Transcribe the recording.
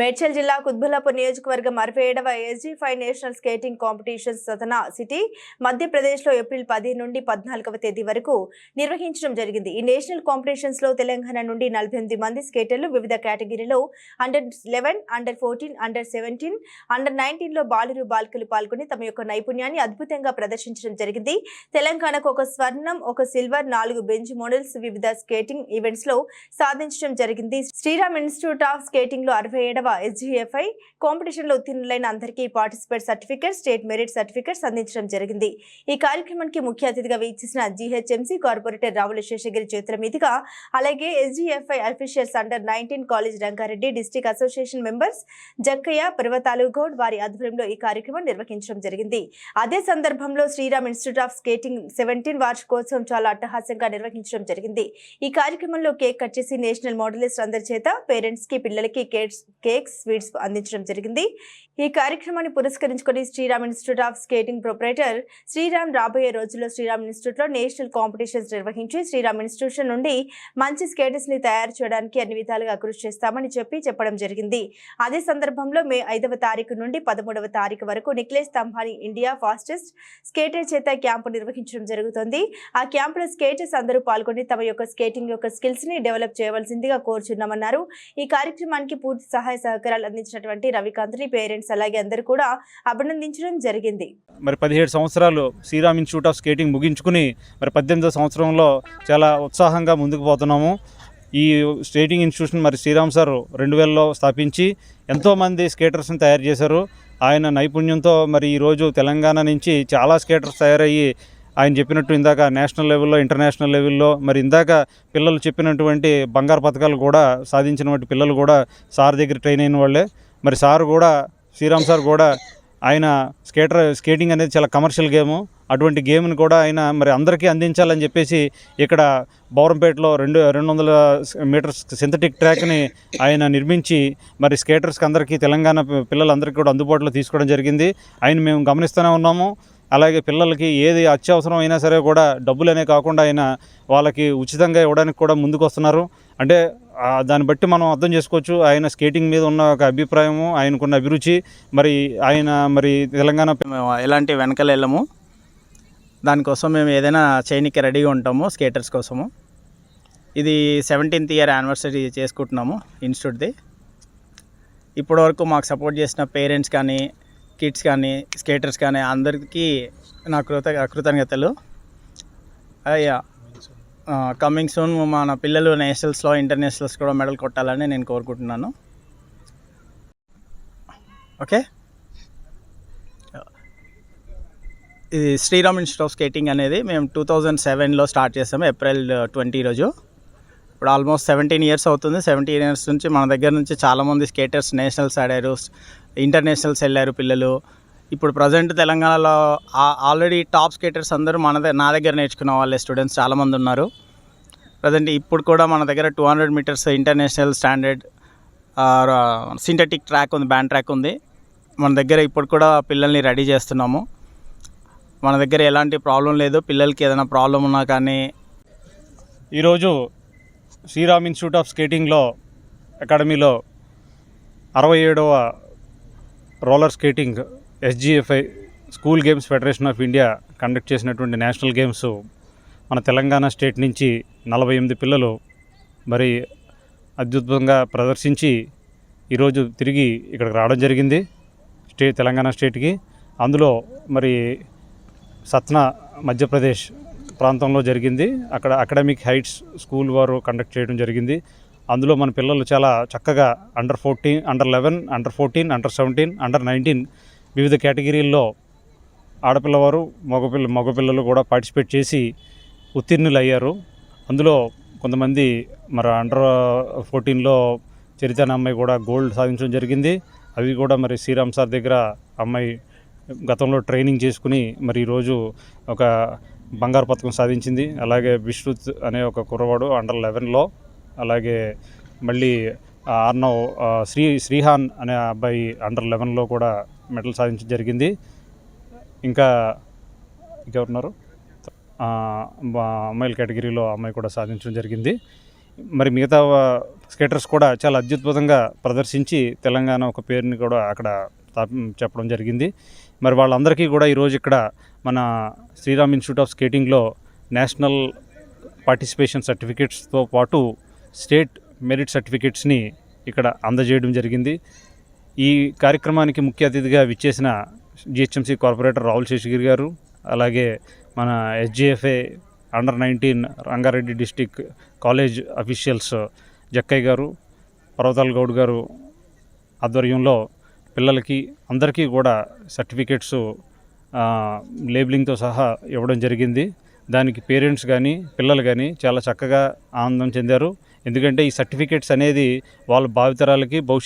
మేడ్చల్ జిల్లా కుత్బుల్లాపూర్ నియోజకవర్గం అరవై ఏడవ S G five national skating competitions Satna city మధ్యప్రదేశ్లో ఏప్రిల్ పది నుండి పద్నాలుగవ తేదీ వరకు నిర్వహించడం జరిగింది. ఈ నేషనల్ కాంపిటీషన్స్లో తెలంగాణ నుండి నలభై ఎనిమిది మంది స్కేటర్లు వివిధ కేటగిరీలో under eleven under fourteen under seventeen under నైన్టీన్లో బాలురు బాలికలు పాల్గొని తమ యొక్క నైపుణ్యాన్ని అద్భుతంగా ప్రదర్శించడం జరిగింది. తెలంగాణకు ఒక స్వర్ణం ఒక సిల్వర్ నాలుగు బెంచ్ మోడల్స్ వివిధ స్కేటింగ్ ఈవెంట్స్లో సాధించడం జరిగింది. శ్రీరామ్ ఇన్స్టిట్యూట్ ఆఫ్ స్కేటింగ్లో అరవై ఏడవ ఎస్జీఎఫ్ఐ కాంపిటీషన్లో ఉత్తీర్ణులైన అందరికీ participate certificate state merit certificates అందించడం జరిగింది ఈ కార్యక్రమానికి ముఖ్య అతిథిగా వీక్షించిన జీహెచ్ఎంసీ కార్పొరేటర్ రావుల శేషగిరి చేతుల మీదుగా అలాగే S G F I officials under nineteen college Rangareddy district association members Jakkaiah Parvathalu Goud వారి ఆధ్వర్యంలో ఈ కార్యక్రమం నిర్వహించడం జరిగింది అదే సందర్భంలో Sriram institute of skating seventeen వార్షికోత్సవం చాలా అట్టహాస్యంగా నిర్వహించడం జరిగింది ఈ కార్యక్రమంలో కేక్ కట్ చేసి నేషనల్ మోడలిస్ట్ అందరి చేత పేరెంట్స్కి పిల్లలకి కేక్స్ కేక్స్ స్వీట్స్ అందించడం జరిగింది. ఈ కార్యక్రమాన్ని పురస్కరించుకొని Sriram institute of skating proprietor Sriram రాబోయే రోజుల్లో శ్రీరామ్ ఇన్స్టిట్యూట్లో నేషనల్ కాంపిటీషన్స్ నిర్వహించి శ్రీరామ్ ఇన్స్టిట్యూషన్ నుండి మంచి స్కేటర్స్ని తయారు చేయడానికి అన్ని విధాలుగా కృషి చేస్తామని చెప్పి చెప్పడం జరిగింది. అదే సందర్భంలో మే ఐదవ తారీఖు నుండి పదమూడవ తారీఖు వరకు Nikhilesh Tambhani India fastest skater చేత క్యాంపు నిర్వహించడం జరుగుతుంది. ఆ క్యాంపులో స్కేటర్స్ అందరూ పాల్గొని తమ యొక్క స్కేటింగ్ యొక్క స్కిల్స్ని డెవలప్ చేయవలసిందిగా కోరుచున్నామన్నారు. ఈ కార్యక్రమానికి పూర్తి సహాయ సహకారాలు అందించినటువంటి రవికాంత్ని పేరెంట్స్ అలాగే అందరూ కూడా అభినందించడం జరిగింది. మరి పదిహేడు సంవత్సరాలు శ్రీరామ్ ఇన్స్టిట్యూట్ ఆఫ్ స్కేటింగ్ ముగించుకుని మరి పద్దెనిమిదో సంవత్సరంలో చాలా ఉత్సాహంగా ముందుకు పోతున్నాము. ఈ స్కేటింగ్ ఇన్స్టిట్యూషన్ మరి శ్రీరామ్ సార్ రెండు వేలలో స్థాపించి ఎంతోమంది స్కేటర్స్ని తయారు చేశారు. ఆయన నైపుణ్యంతో మరి ఈరోజు తెలంగాణ నుంచి చాలా స్కేటర్స్ తయారయ్యి ఆయన చెప్పినట్టు ఇందాక నేషనల్ లెవెల్లో ఇంటర్నేషనల్ లెవెల్లో మరి ఇందాక పిల్లలు చెప్పినటువంటి బంగారు పథకాలు కూడా సాధించినటువంటి పిల్లలు కూడా సార్ దగ్గర ట్రైన్ అయిన వాళ్ళే. మరి సార్ కూడా శ్రీరామ్ సార్ కూడా ఆయన స్కేటర్ స్కేటింగ్ అనేది చాలా కమర్షియల్ గేము. అటువంటి గేమ్ని కూడా ఆయన మరి అందరికీ అందించాలని చెప్పేసి ఇక్కడ బౌరంపేటలో రెండు రెండు వందల మీటర్స్ సింథటిక్ ట్రాక్ని ఆయన నిర్మించి మరి స్కేటర్స్కి అందరికీ తెలంగాణ పిల్లలందరికీ కూడా అందుబాటులో తీసుకోవడం జరిగింది. ఆయన మేము గమనిస్తూనే ఉన్నాము. అలాగే పిల్లలకి ఏది అత్యవసరం అయినా సరే కూడా డబ్బులనే కాకుండా ఆయన వాళ్ళకి ఉచితంగా ఇవ్వడానికి కూడా ముందుకు వస్తున్నారు అంటే దాన్ని బట్టి మనం అర్థం చేసుకోవచ్చు. ఆయన స్కేటింగ్ మీద ఉన్న ఒక అభిప్రాయము ఆయనకున్న అభిరుచి మరి ఆయన మరి తెలంగాణ ఎలాంటి వెనకలు వెళ్ళము. దానికోసం మేము ఏదైనా చేయనికి రెడీగా ఉంటాము స్కేటర్స్ కోసము. ఇది సెవెంటీన్త్ ఇయర్ యానివర్సరీ చేసుకుంటున్నాము ఇన్స్టిట్యూట్ది. ఇప్పటివరకు మాకు సపోర్ట్ చేసిన పేరెంట్స్ కానీ కిడ్స్ కానీ స్కేటర్స్ కానీ అందరికీ నా కృత కృతజ్ఞతలు. అయ్యా కమింగ్ సూన్ మన పిల్లలు నేషనల్స్లో ఇంటర్నేషనల్స్ కూడా మెడల్ కొట్టాలని నేను కోరుకుంటున్నాను. ఓకే? ఇది శ్రీరామ్ ఇన్స్టిట్యూట్ ఆఫ్ స్కేటింగ్ అనేది మేము టూ థౌజండ్ సెవెన్లో స్టార్ట్ చేసాము ఏప్రిల్ ట్వంటీ రోజు. ఇప్పుడు ఆల్మోస్ట్ సెవెంటీన్ ఇయర్స్ అవుతుంది. సెవెంటీన్ ఇయర్స్ నుంచి మన దగ్గర నుంచి చాలామంది స్కేటర్స్ నేషనల్స్ ఆడారు. ఇంటర్నేషనల్స్ వెళ్ళారు పిల్లలు. ఇప్పుడు ప్రజెంట్ తెలంగాణలో ఆల్రెడీ టాప్ స్కేటర్స్ అందరూ మన దగ్గర నా దగ్గర నేర్చుకున్న వాళ్ళే స్టూడెంట్స్. చాలామంది ఉన్నారు. ప్రజెంట్ ఇప్పుడు కూడా మన దగ్గర two hundred metres international standard synthetic track ఉంది బ్యాండ్ ట్రాక్ ఉంది. మన దగ్గర ఇప్పుడు కూడా పిల్లల్ని రెడీ చేస్తున్నాము. మన దగ్గర ఎలాంటి ప్రాబ్లం లేదు. పిల్లలకి ఏదైనా ప్రాబ్లం ఉన్నా కానీ ఈరోజు శ్రీరామ్ ఇన్స్టిట్యూట్ ఆఫ్ స్కేటింగ్లో అకాడమీలో అరవై ఏడవ roller skating S G F I school games federation of India conduct చేసినటువంటి నేషనల్ గేమ్స్ మన తెలంగాణ స్టేట్ నుంచి నలభై ఎనిమిది పిల్లలు మరి అద్భుతంగా ప్రదర్శించి ఈరోజు తిరిగి ఇక్కడికి రావడం జరిగింది స్టే తెలంగాణ స్టేట్కి. అందులో మరి సత్నా మధ్యప్రదేశ్ ప్రాంతంలో జరిగింది. అక్కడ అకాడమిక్ హైట్స్ స్కూల్ వారు కండక్ట్ చేయడం జరిగింది. అందులో మన పిల్లలు చాలా చక్కగా under fourteen under eleven under fourteen under seventeen under nineteen వివిధ కేటగిరీల్లో ఆడపిల్లవారు మగపిల్ల మగపిల్లలు కూడా పార్టిసిపేట్ చేసి ఉత్తీర్ణులు అయ్యారు అందులో కొంతమంది మరి అండర్ ఫోర్టీన్లో చరితన అమ్మాయి కూడా గోల్డ్ సాధించడం జరిగింది. అవి కూడా మరి శ్రీరామ్ సార్ దగ్గర అమ్మాయి గతంలో ట్రైనింగ్ చేసుకుని మరి ఈరోజు ఒక బంగారు పథకం సాధించింది. అలాగే విశ్రుత్ అనే ఒక కుర్రవాడు అండర్ లెవెన్లో. అలాగే మళ్ళీ ఆర్నవ్ శ్రీ శ్రీహాన్ అనే అబ్బాయి అండర్ లెవెన్లో కూడా మెడల్ సాధించడం జరిగింది. ఇంకా ఇంకెవరున్నారు? అమ్మాయిల కేటగిరీలో అమ్మాయి కూడా సాధించడం జరిగింది. మరి మిగతా స్కేటర్స్ కూడా చాలా అత్యద్భుతంగా ప్రదర్శించి తెలంగాణ ఒక పేరుని కూడా అక్కడ స్థాప- చెప్పడం జరిగింది. మరి వాళ్ళందరికీ కూడా ఈరోజు ఇక్కడ మన శ్రీరామ్ ఇన్స్టిట్యూట్ ఆఫ్ స్కేటింగ్లో నేషనల్ పార్టిసిపేషన్ సర్టిఫికేట్స్తో పాటు స్టేట్ మెరిట్ సర్టిఫికేట్స్ని ఇక్కడ అందజేయడం జరిగింది. ఈ కార్యక్రమానికి ముఖ్య అతిథిగా విచ్చేసిన జిహెచ్ఎంసీ కార్పొరేటర్ రాహుల్ శేషగిరి గారు అలాగే మన S G F A under nineteen Rangareddy district college officials Jakkaiah గారు పర్వతాల్ గౌడ్ గారు ఆధ్వర్యంలో పిల్లలకి అందరికీ కూడా సర్టిఫికేట్స్ లేబులింగ్తో సహా ఇవ్వడం జరిగింది. దానికి పేరెంట్స్ కానీ పిల్లలు కానీ చాలా చక్కగా ఆనందం చెందారు. ఎందుకంటే ఈ సర్టిఫికేట్స్ అనేది వాళ్ళ భావితరాలకి భవిష్యత్